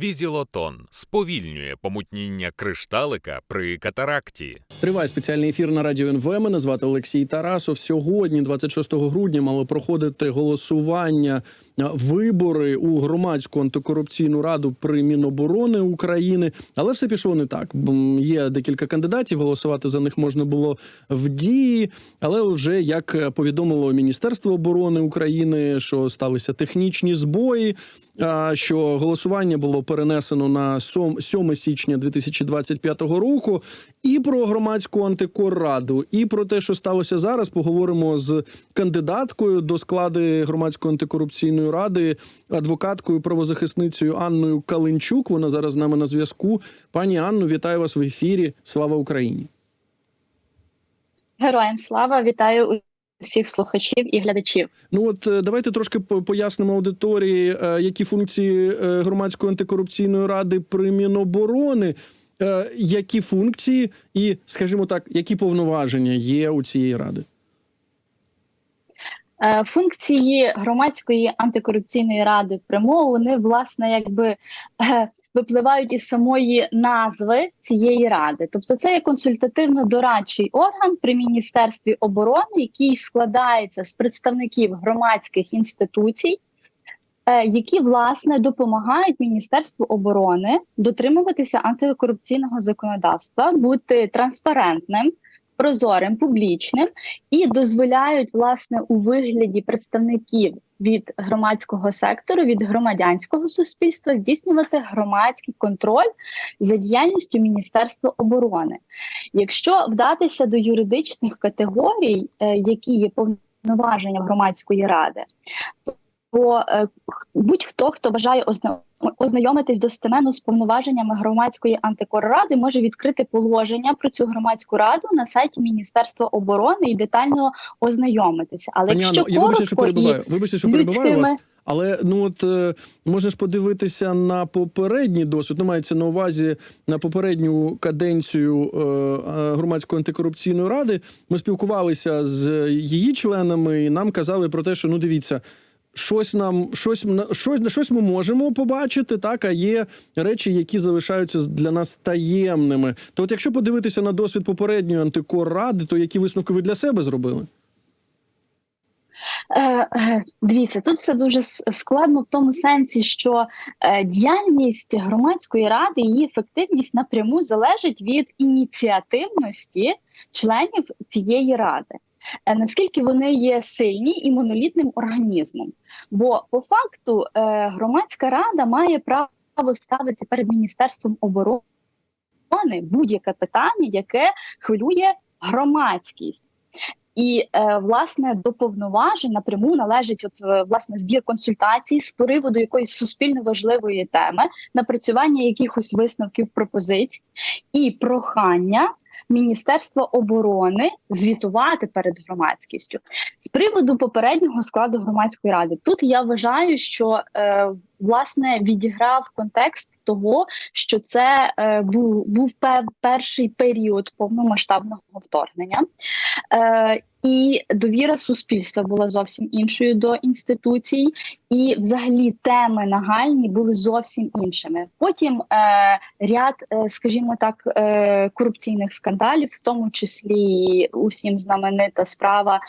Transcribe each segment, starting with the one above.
Візілотон сповільнює помутніння кришталика при катаракті. Триває спеціальний ефір на радіо НВ. Мене звати Олексій Тарасов. Сьогодні, 26 грудня, мало проходити голосування вибори у громадську антикорупційну раду при Міноборони України. Але все пішло не так. Є декілька кандидатів. Голосувати за них можна було в дії. Але вже як повідомило Міністерство оборони України, що сталися технічні збої. Що голосування було перенесено на сом- 7 січня 2025 року, і про громадську антикорраду, і про те, що сталося зараз, поговоримо з кандидаткою до складу громадської антикорупційної ради, адвокаткою, правозахисницею Анною Калинчук. Вона зараз з нами на зв'язку. Пані Анну, вітаю вас в ефірі. Слава Україні! Героям слава вітаю усіх слухачів і глядачів. Ну от е, давайте трошки пояснимо аудиторії, е, які функції е, громадської антикорупційної ради при Міноборони, які функції і, скажімо так, які повноваження є у цієї ради. Е, Функції громадської антикорупційної ради ПРИМО, вони власне якби е, випливають із самої назви цієї ради. Тобто, це є консультативно-дорадчий орган при міністерстві оборони, який складається з представників громадських інституцій. е, Які власне допомагають Міністерству оборони дотримуватися антикорупційного законодавства, бути транспарентним, прозорим, публічним і дозволяють власне у вигляді представників від громадського сектору, від громадянського суспільства здійснювати громадський контроль за діяльністю Міністерства оборони. Якщо вдатися до юридичних категорій, е, які є повноваження громадської ради, то е, будь-хто, хто бажає озна- ознайомитись достеменно з повноваженнями громадської антикорради, може відкрити положення про цю громадську раду на сайті Міністерства оборони і детально ознайомитися. Але Пані якщо Анно, я вибачте, що коротко і. Вибачте, що перебиваю вас. Але ну от е, можна ж подивитися на попередній досвід. Ну, мається на увазі на попередню каденцію е, е, громадської антикорупційної ради. Ми спілкувалися з її членами, і нам казали про те, що ну дивіться. Щось нам щось на- щось щось ми можемо побачити, так а є речі, які залишаються для нас таємними. То, от якщо подивитися на досвід попередньої антикорради, то які висновки ви для себе зробили? Е, е, Дивіться, тут все дуже складно в тому сенсі, що е, діяльність громадської ради, її ефективність напряму залежить від ініціативності членів цієї ради. Е, Наскільки вони є сильні і монолітним організмом? Бо по факту е, громадська рада має право ставити перед міністерством оборони будь-яке питання, яке хвилює громадськість. І е, власне до повноважень напряму належить от власне збір консультацій з приводу якоїсь суспільно важливої теми, напрацювання якихось висновків пропозицій і прохання Міністерства оборони звітувати перед громадськістю з приводу попереднього складу громадської ради. Тут я вважаю, що е, власне відіграв контекст того, що це е, був, був перший період повномасштабного вторгнення. Е, і довіра суспільства була зовсім іншою до інституцій, і взагалі теми нагальні були зовсім іншими. Потім е, ряд, е, скажімо так, е, корупційних скандалів, в тому числі усім знаменита справа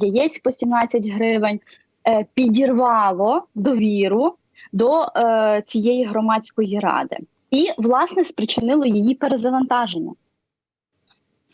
яєць по 17 гривень, е, підірвало довіру до е, цієї громадської ради, і власне спричинило її перезавантаження.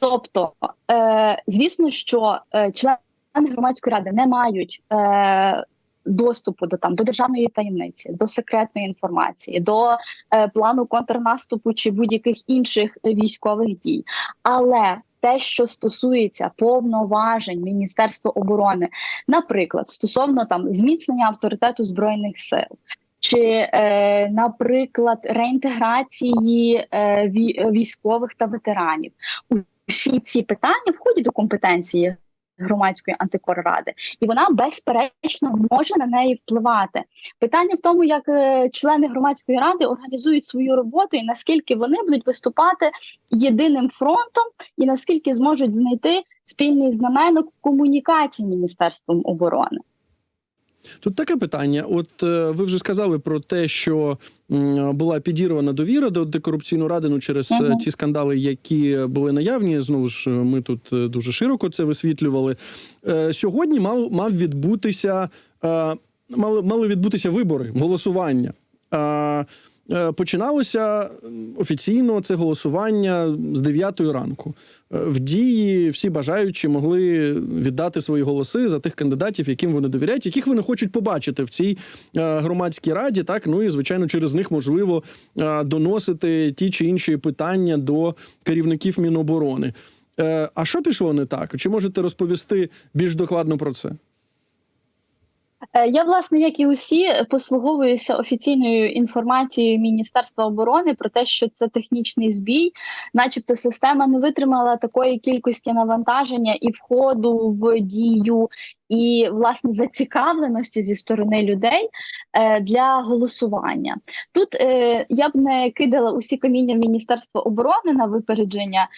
Тобто, е, звісно, що е, члени громадської ради не мають е, доступу до там до державної таємниці, до секретної інформації, до е, плану контрнаступу чи будь-яких інших військових дій. Але те, що стосується повноважень Міністерства оборони, наприклад, стосовно там зміцнення авторитету збройних сил. Чи, е, наприклад, реінтеграції е, військових та ветеранів, всі ці питання входять до компетенції громадської антикорради, і вона безперечно може на неї впливати. Питання в тому, як е, члени громадської ради організують свою роботу, і наскільки вони будуть виступати єдиним фронтом, і наскільки зможуть знайти спільний знаменок в комунікації міністерством оборони. Тут таке питання. От е, ви вже сказали про те, що була підірвана довіра до антикорупційної ради ну, через угу. Мгм. ті скандали, які були наявні. Знову ж ми тут е, дуже широко це висвітлювали. Е, Сьогодні мав, мав відбутися е, мали, мали відбутися вибори, голосування. Е, Починалося офіційно це голосування з 9 ранку. Е, В дії всі бажаючі могли віддати свої голоси за тих кандидатів, яким вони довіряють, яких вони хочуть побачити в цій е, громадській раді. Так ну і звичайно, через них можливо доносити ті чи інші питання до керівників Міноборони. А що пішло не так? Чи можете розповісти більш докладно про це? Е, Я, власне, як і усі, послуговуюся офіційною інформацією Міністерства оборони про те, що це технічний збій, начебто система не витримала такої кількості навантаження і входу в дію, і власне зацікавленості зі сторони людей е, для голосування. Тут е, я б не кидала усі каміння в Міністерство оборони на випередження,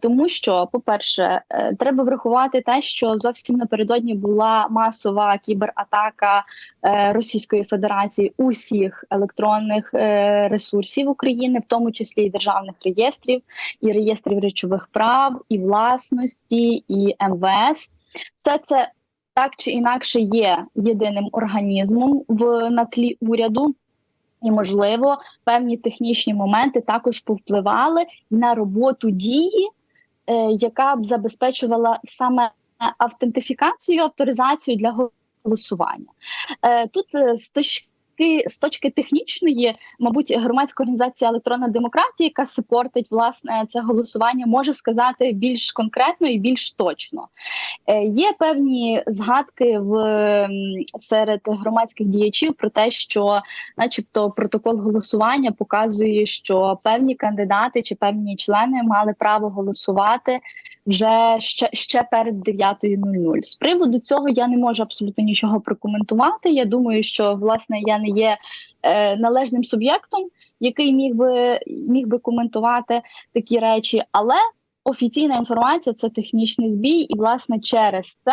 тому що, по-перше, треба врахувати те, що зовсім напередодні була масова кібератака е, Російської Федерації усіх електронних е, ресурсів України, в тому числі і державних реєстрів, і реєстрів речових прав, і власності, і МВС. Все це так чи інакше є єдиним організмом в на тлі уряду. І, можливо, певні технічні моменти також повпливали на роботу дії, е, яка б забезпечувала саме автентифікацію, авторизацію для голосування. Е, тут е, з точки з точки технічної, мабуть, громадська організація електронна демократія, яка супортить власне це голосування, може сказати більш конкретно і більш точно. Е, Є певні згадки в серед громадських діячів про те, що, начебто, протокол голосування показує, що певні кандидати чи певні члени мали право голосувати вже ще, ще перед 9.00. З приводу цього я не можу абсолютно нічого прокоментувати. Я думаю, що власне я не є е, належним суб'єктом, який міг би міг би коментувати такі речі, але офіційна інформація це технічний збій, і власне через це.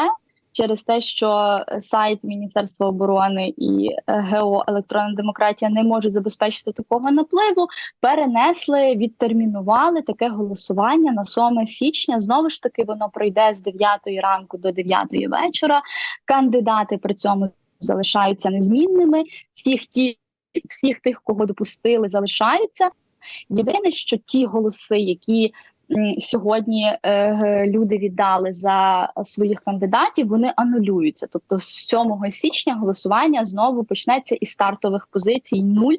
Через те, що сайт Міністерства оборони і е, ГЕО електронна демократія не можуть забезпечити такого напливу, перенесли, відтермінували таке голосування на 7 січня. Знову ж таки, воно пройде з 9 ранку до 9 вечора. Кандидати при цьому залишаються незмінними. Всіх ті, всіх тих, кого допустили, залишаються. Єдине, що ті голоси, які сьогодні е, люди віддали за своїх кандидатів, вони анулюються. Тобто, з 7 січня голосування знову почнеться із стартових позицій нуль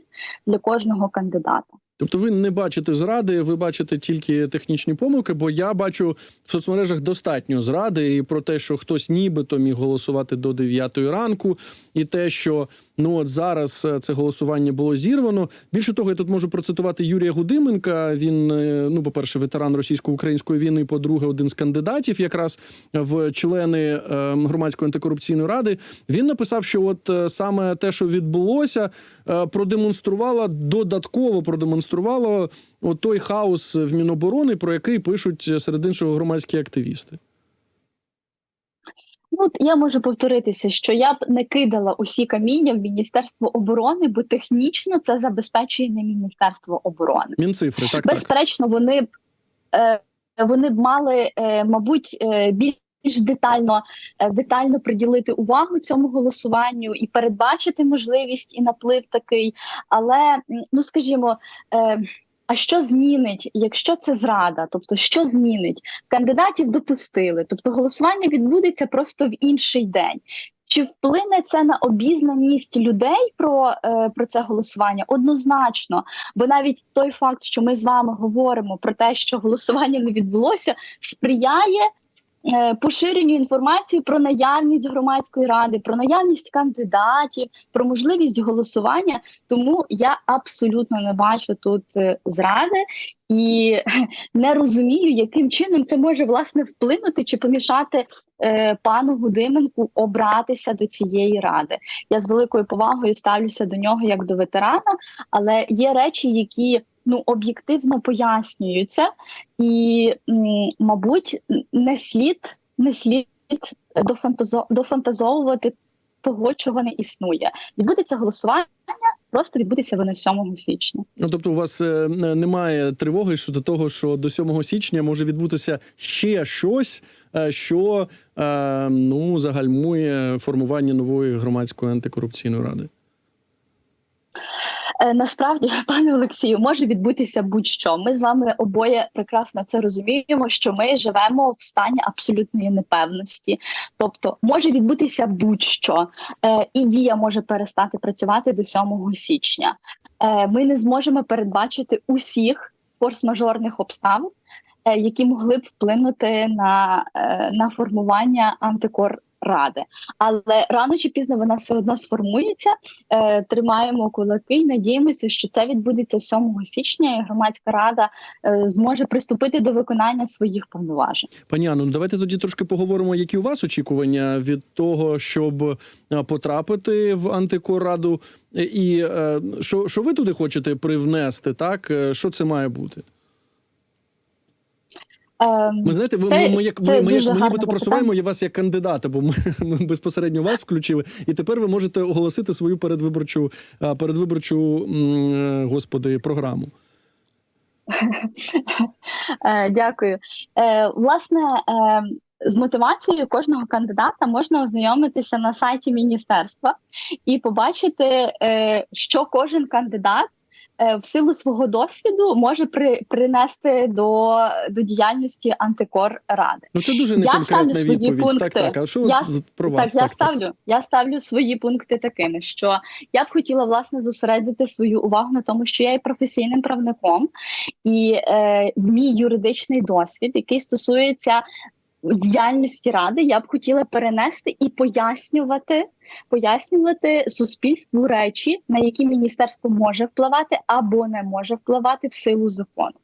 для кожного кандидата. Тобто ви не бачите зради, ви бачите тільки технічні помилки, бо я бачу в соцмережах достатньо зради і про те, що хтось нібито міг голосувати до 9 ранку, і те, що ну от зараз е, це голосування було зірвано. Більше того, я тут можу процитувати Юрія Гудименка. Він, е, ну, по-перше, ветеран російсько-української війни, по-друге, один з кандидатів, якраз в члени е, громадської антикорупційної ради. Він написав, що от е, саме те, що відбулося, продемонструвало додатково продемонструвало той хаос в Міноборони, про який пишуть серед іншого громадські активісти. Ну, я можу повторитися, що я б не кидала усі каміння в Міністерство оборони, бо технічно це забезпечує не Міністерство оборони. Мінцифри, так так. Безперечно, вони б е, вони б мали, е, мабуть, е, більш детально детально приділити увагу цьому голосуванню і передбачити можливість і наплив такий. Але ну скажімо. А що змінить, якщо це зрада? Тобто, що змінить? Кандидатів допустили, тобто голосування відбудеться просто в інший день. Чи вплине це на обізнаність людей про, е, про це голосування? Однозначно, бо навіть той факт, що ми з вами говоримо про те, що голосування не відбулося, сприяє поширенню інформації про наявність громадської ради, про наявність кандидатів, про можливість голосування. Тому я абсолютно не бачу тут е, зради і не розумію, яким чином це може власне вплинути чи помішати е, пану Гудименку обратися до цієї ради. Я з великою повагою ставлюся до нього як до ветерана, але є речі, які ну об'єктивно пояснюються, і, мабуть, не слід не слід дофантазо- дофантазовувати того, чого не існує. Відбудеться голосування, просто відбудеться воно 7 січня. Ну тобто, у вас е, немає тривоги щодо того, що до 7 січня може відбутися ще щось, е, що е, ну загальмує формування нової громадської антикорупційної ради. Е, Насправді, пане Олексію, може відбутися будь-що. Ми з вами обоє прекрасно це розуміємо, що ми живемо в стані абсолютної непевності. Тобто, може відбутися будь-що, е, і дія може перестати працювати до 7 січня. Е, Ми не зможемо передбачити усіх форс-мажорних обставин, які могли б вплинути на, на формування антикор. Ради, але рано чи пізно вона все одно сформується е, тримаємо кулаки і надіємося, що це відбудеться 7 січня, і громадська рада е, зможе приступити до виконання своїх повноважень. Пані Анно, ну давайте тоді трошки поговоримо, які у вас очікування від того, щоб е, потрапити в антикорраду, і е, що, що ви туди хочете привнести, так Е, що це має бути? Е, Ми знаєте, ви Це- ми, як ми, ми, як, ми нібито просуваємо і вас як кандидата, бо ми, ми безпосередньо вас включили, і тепер ви можете оголосити свою передвиборчу передвиборчу е, господи програму. Е, Дякую. Е, Власне, е, з мотивацією кожного кандидата можна ознайомитися на сайті міністерства і побачити, е, що кожен кандидат. Е, В силу свого досвіду може при, принести до, до діяльності антикор ради. Ну це дуже неконкретна відповідь. Пункти. так. А що Я- про вас? так, я ставлю. Я ставлю свої пункти такими, що я б хотіла власне зосередити свою увагу на тому, що я є професійним правником, і е, мій юридичний досвід, який стосується діяльності ради, я б хотіла перенести і пояснювати, пояснювати суспільству речі, на які міністерство може впливати або не може впливати в силу закону.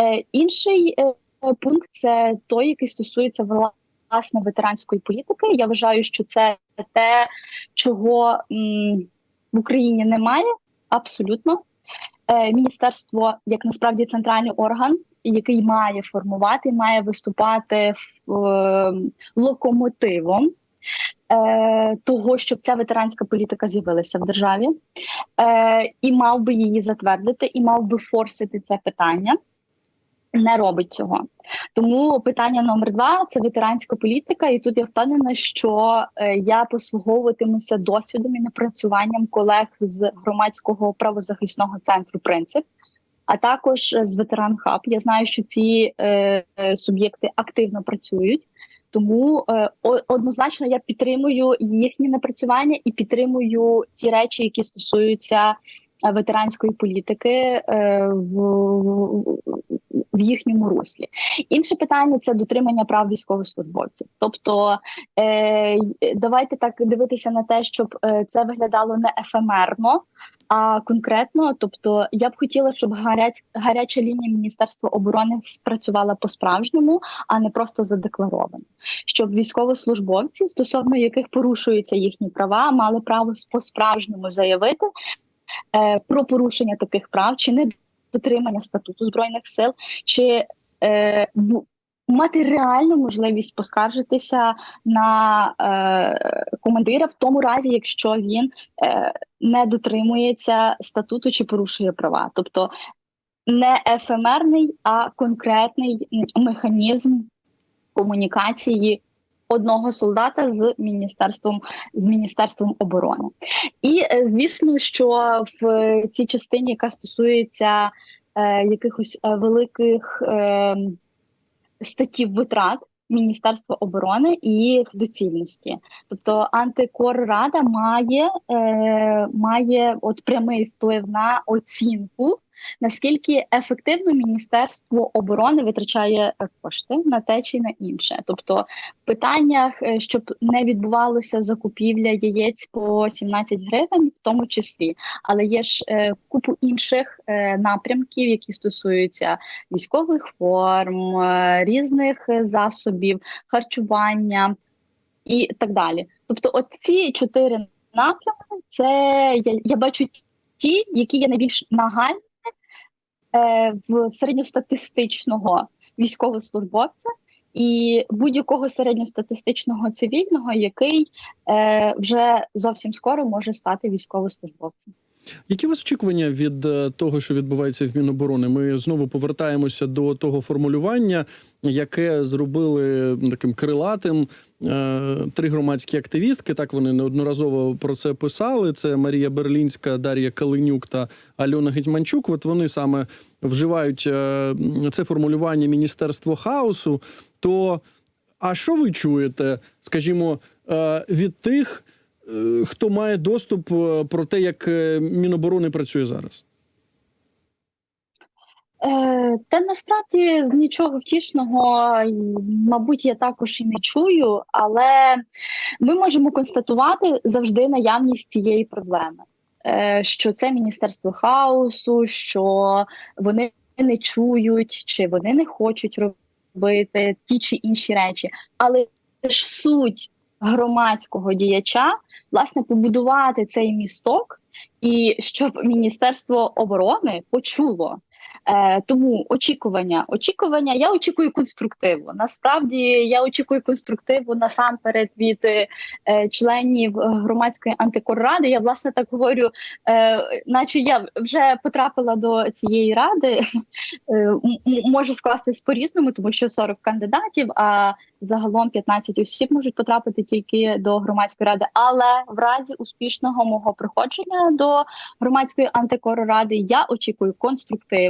Е, інший е, пункт це той, який стосується власне ветеранської політики. Я вважаю, що це те, чого м, в Україні немає абсолютно. Е, міністерство, як насправді центральний орган, який має формувати, має виступати е, локомотивом. Е, того, щоб ця ветеранська політика з'явилася в державі, е, і мав би її затвердити, і мав би форсити це питання, не робить цього. Тому питання номер два це ветеранська політика, і тут я впевнена, що я послуговуватимуся досвідом і напрацюванням колег з громадського правозахисного центру Принцип. А також е, з ветеран хаб. Я знаю, що ці е, е, суб'єкти активно працюють, тому е, однозначно я підтримую їхні напрацювання і підтримую ті речі, які стосуються ветеранської політики е, в, в їхньому руслі. Інше питання це дотримання прав військовослужбовців. Тобто е, давайте так дивитися на те, щоб е, це виглядало не ефемерно, а конкретно. Тобто, я б хотіла, щоб гаряць, гаряча лінія Міністерства оборони спрацювала по-справжньому, а не просто задекларовано. Щоб військовослужбовці, стосовно яких порушуються їхні права, мали право по-справжньому заявити е, про порушення таких прав чи не дотримання статуту збройних сил, чи е, мати реальну можливість поскаржитися на е, командира в тому разі, якщо він е, не дотримується статуту чи порушує права, тобто не ефемерний, а конкретний механізм комунікації одного солдата з міністерством з міністерством оборони. І е, звісно, що в цій частині, яка стосується е, якихось е, великих е, статтів витрат. Міністерства оборони і доцільності, тобто антикоррада має е, має от прямий вплив на оцінку, наскільки ефективно Міністерство оборони витрачає е, кошти на те чи на інше. Тобто, в питаннях, е, щоб не відбувалося закупівля яєць по 17 гривень, в тому числі, але є ж е, купу інших напрямків, які стосуються військових форм, різних засобів, харчування і так далі. Тобто, от ці чотири напрямки, це я, я бачу ті, які є найбільш нагальні в середньостатистичного військовослужбовця, і будь-якого середньостатистичного цивільного, який е, вже зовсім скоро може стати військовослужбовцем. Які у вас очікування від е, того, що відбувається в Міноборони? Ми знову повертаємося до того формулювання, яке зробили таким крилатим е, три громадські активістки. Так вони неодноразово про це писали. Це Марія Берлінська, Дар'я Калинюк та Альона Гетьманчук. От вони саме вживають е, це формулювання Міністерство хаосу. То а що ви чуєте, скажімо, від тих? Е, хто має доступ е, про те, як е, Міноборони працює зараз? Та насправді з нічого втішного, мабуть, я також і не чую, але ми можемо констатувати завжди наявність цієї проблеми, що це міністерство хаосу, що вони не чують чи вони не хочуть робити ті чи інші речі, але ж суть громадського діяча власне побудувати цей місток, і щоб Міністерство оборони почуло. Е, тому очікування, очікування. Я очікую конструктиву. Насправді я очікую конструктиву насамперед від е, членів громадської антикорради. Я власне так говорю, е, наче я вже потрапила до цієї ради. Е, може скластись по-різному, тому що 40 кандидатів, а загалом 15 осіб можуть потрапити тільки до громадської ради. Але в разі успішного мого проходження до громадської антикорради я очікую конструктиву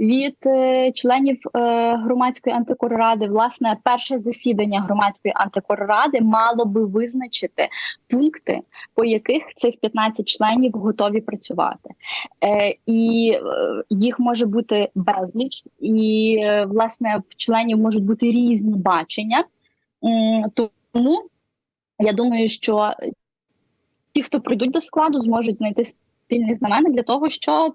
від е, членів е, громадської антикорради. Власне, перше засідання громадської антикорради мало би визначити пункти, по яких цих 15 членів готові працювати. Е, і їх може бути безліч, і власне в членів можуть бути різні бачення. Тому я думаю, що ті, хто прийдуть до складу, зможуть знайти спільний знаменник для того, щоб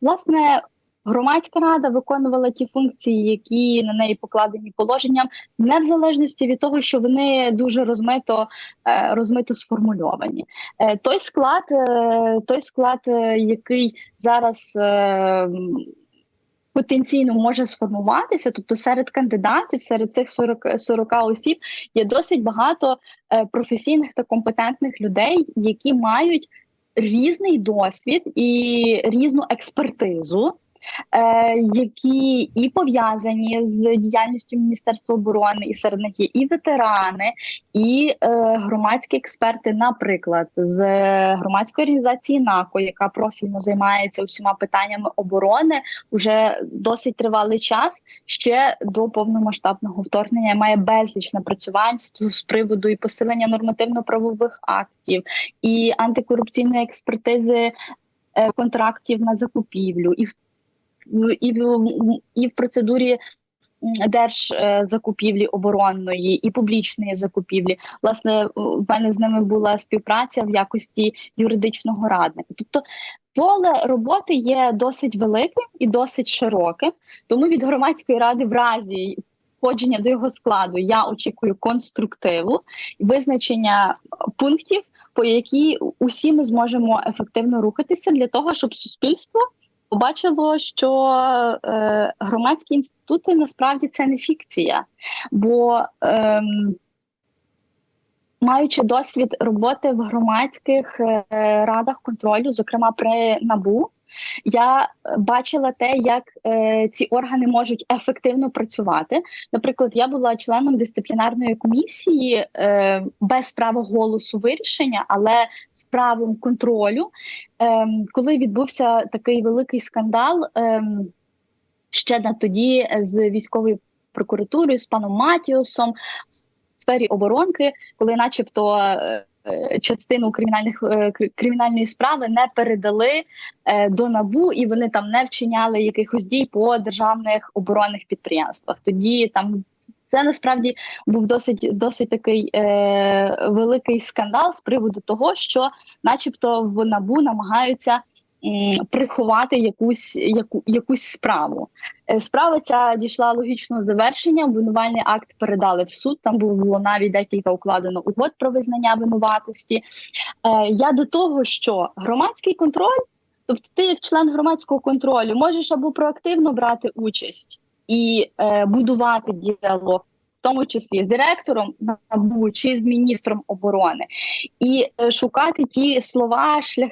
власне. Громадська рада виконувала ті функції, які на неї покладені положенням, не в залежності від того, що вони дуже розмито е, розмито сформульовані. Е, Той склад, е, той склад, який зараз потенційно може сформуватися, тобто серед кандидатів, серед цих 40, 40 осіб, є досить багато професійних та компетентних людей, які мають різний досвід і різну експертизу. Е, які і пов'язані з діяльністю Міністерства оборони, і серед них є і ветерани, і е, громадські експерти, наприклад, з громадської організації НАКО, яка профільно займається усіма питаннями оборони, уже досить тривалий час. Ще до повномасштабного вторгнення має безліч напрацювань з, приводу і посилення нормативно-правових актів, і антикорупційної експертизи е, контрактів на закупівлю, і і в і в процедурі держзакупівлі оборонної і публічної закупівлі. Власне, в мене з ними була співпраця в якості юридичного радника. Тобто поле роботи є досить велике і досить широке. Тому від громадської ради, в разі входження до його складу, я очікую конструктиву визначення пунктів, по які усі ми зможемо ефективно рухатися для того, щоб суспільство побачило, що е, громадські інститути насправді це не фікція, бо ем, маючи досвід роботи в громадських е, радах контролю, зокрема при набу. Я е, бачила те, як е, ці органи можуть ефективно працювати. Наприклад, я була членом дисциплінарної комісії е, без права голосу вирішення, але з правом контролю. Ем, коли відбувся такий великий скандал ем, ще на тоді з військовою прокуратурою, з паном Матіосом в сфері оборонки, коли, начебто, е, е, частину кримінальних е, кримінальної справи не передали е, до набу, і вони там не вчиняли якихось дій по державних оборонних підприємствах. Тоді там. Це насправді був досить досить такий е, великий скандал з приводу того, що, начебто, в набу намагаються приховати якусь яку, якусь справу. Е, Справа ця дійшла логічного завершення. Обвинувальний акт передали в суд. Там було навіть декілька укладено угод про визнання винуватості. Е, я до того, що громадський контроль, тобто ти, як член громадського контролю, можеш або проактивно брати участь і е, будувати діалог, В тому числі з директором НАБУ чи з міністром оборони, і шукати ті слова, шлях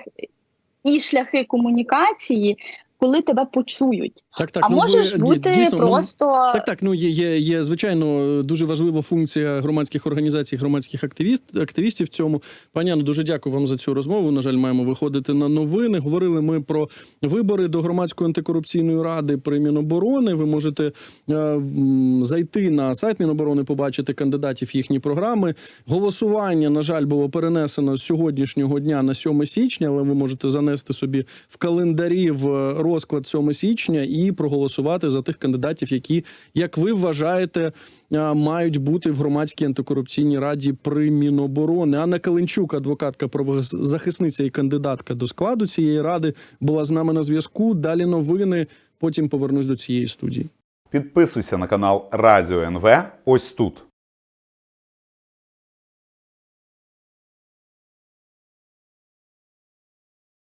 і шляхи комунікації, коли тебе почують. Так, так. а ну, можеш ді- бути дійсно, ну, просто Так, так. Ну є, є, є звичайно дуже важлива функція громадських організацій, громадських активіст, активістів в цьому. Пані Анно, дуже дякую вам за цю розмову. На жаль, маємо виходити на новини. Говорили ми про вибори до громадської антикорупційної ради при Міноборони. Ви можете е, зайти на сайт Міноборони, побачити кандидатів їхні програми. Голосування, на жаль, було перенесено з сьогоднішнього дня на 7 січня, але ви можете занести собі в календарі в розклад 7 січня і проголосувати за тих кандидатів, які, як ви вважаєте, мають бути в громадській антикорупційній раді при Міноборони. Анна Каленчук, адвокатка, правозахисниця і кандидатка до складу цієї ради, була з нами на зв'язку. Далі новини. Потім повернусь до цієї студії. Підписуйся на канал Радіо НВ ось тут.